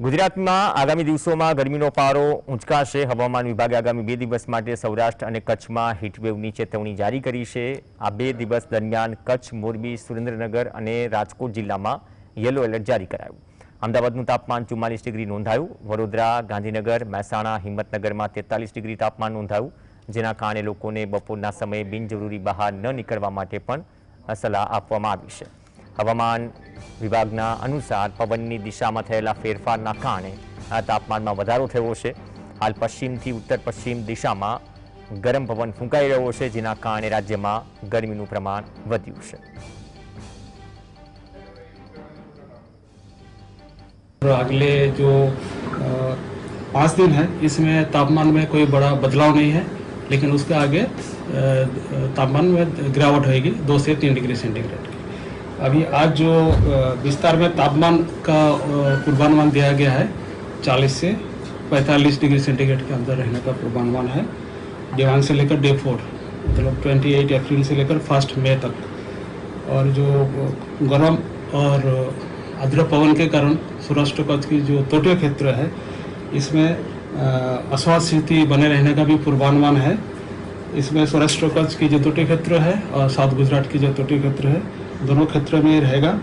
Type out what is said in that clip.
ગુજરાતમાં આગામી દિવસોમાં ગરમીનો પારો ઊંચકાશે. હવામાન વિભાગે આગામી બે દિવસ માટે સૌરાષ્ટ્ર અને કચ્છમાં હીટવેવની ચેતવણી જારી કરી છે. આ બે દિવસ દરમિયાન કચ્છ, મોરબી, સુરેન્દ્રનગર અને રાજકોટ જિલ્લામાં યલો એલર્ટ જારી કરાયું. અમદાવાદનું તાપમાન ચુમ્માલીસ ડિગ્રી નોંધાયું. વડોદરા, ગાંધીનગર, મહેસાણા, હિંમતનગરમાં તેતાલીસ ડિગ્રી તાપમાન નોંધાયું. જેના કારણે લોકોને બપોરના સમયે બિનજરૂરી બહાર ન નીકળવા માટે પણ સલાહ આપવામાં આવી છે. હવામાન વિભાગના અનુસાર પવનની દિશામાં થયેલા ફેરફારના કારણે આ તાપમાનમાં વધારો થયો છે હાલ પશ્ચિમથી ઉત્તર પશ્ચિમ દિશામાં ગરમ પવન ફૂંકાઈ રહ્યો છે જેના કારણે રાજ્યમાં ગરમીનું પ્રમાણ વધ્યું છે और अगले जो अ, पाँच दिन है इसमें तापमान में कोई बड़ा बदलाव नहीं है लेकिन उसके आगे अ, तापमान में गिरावट होगी दो से तीन डिग्री सेंटीग्रेड की अभी आज जो विस्तार में तापमान का पूर्वानुमान दिया गया है 40 से 45 डिग्री सेंटीग्रेड के अंदर रहने का पूर्वानुमान है। डे वन से लेकर डे फोर मतलब 28 अप्रैल से लेकर फ़र्स्ट मई तक। और जो गर्म और आर्द्र पवन के कारण सौराष्ट्र कच्छ की जो तटीय क्षेत्र है इसमें अ, अस्वाद स्थिति बने रहने का भी पूर्वानुमान है। इसमें सौराष्ट्र कच्छ की जो तटीय क्षेत्र है और साउथ गुजरात की जो तटीय क्षेत्र है, दोनों क्षेत्र में रहेगा।